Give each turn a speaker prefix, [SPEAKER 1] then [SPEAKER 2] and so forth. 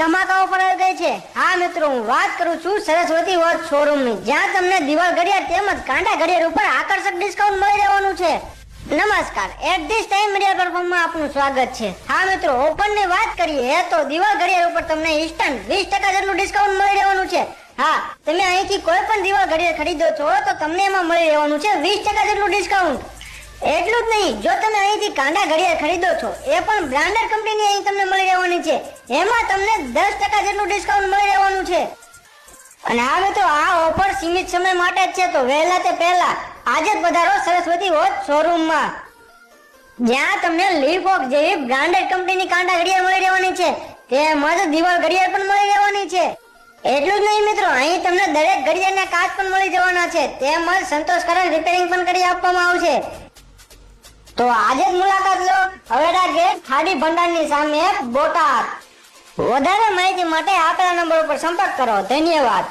[SPEAKER 1] ધમાકા offer આવી ગઈ છે. હા મિત્રો, હું વાત કરું છું સરસ્વતી વોચ શોરૂમની. જ્યાં તમને દિવાલ ઘડિયાળ તેમજ કાંડા ઘડિયાળ ઉપર આકર્ષક ડિસ્કાઉન્ટ મળી રહેવાનું છે. નમસ્કાર. એટ ધીસ ટાઈમ મીડિયા પ્લેટફોર્મમાં આપનું સ્વાગત છે. હા મિત્રો ઓપનની વાત કરીએ તો દિવાલ ઘડિયાળ ઉપર તમને ઇન્સ્ટન્ટ વીસ ટકા જેટલું ડિસ્કાઉન્ટ મળી રહેવાનું છે. હા, તમે અહીંથી કોઈ પણ દિવાલ ઘડિયાળ ખરીદો છો તો તમને એમાં મળી રહેવાનું છે વીસ ટકા જેટલું ડિસ્કાઉન્ટ એટલું જ નહીં, જો તમે અહીંથી કાંડા ઘડિયાળ ખરીદો છો, એ પણ બ્રાન્ડેડ કંપનીની અહીં તમને મળી રહેવાની છે. એમાં તમને દસ ટકા જેટલું ડિસ્કાઉન્ટ મળી રહેવાનું છે. અને હા મિત્રો આ ઓફર સીમિત સમય માટે જ છે, તો વહેલા તે પહેલા આજે જ પધારો સરસ્વતી વોચ શોરૂમમાં જ્યાં તમને લીફોક જેવી બ્રાન્ડેડ કંપનીની કાંટા ઘડિયાળ મળી રહેવાની છે. તેમજ દિવાલ ઘડિયાળ પણ મળી રહેવાની છે. એટલું જ નહીં મિત્રો, અહીં તમને દરેક ઘડિયાળના કાચ પણ મળી જવાના છે. તેમજ સંતોષકારક રિપેરિંગ પણ કરી આપવામાં આવશે. તો આજે જ મુલાકાત લો. હવેડા ગેટ ભંડાર ભંડારની સામે બોટાદ. વધારે માહિતી માટે આપેલા નંબર ઉપર સંપર્ક કરો. ધન્યવાદ.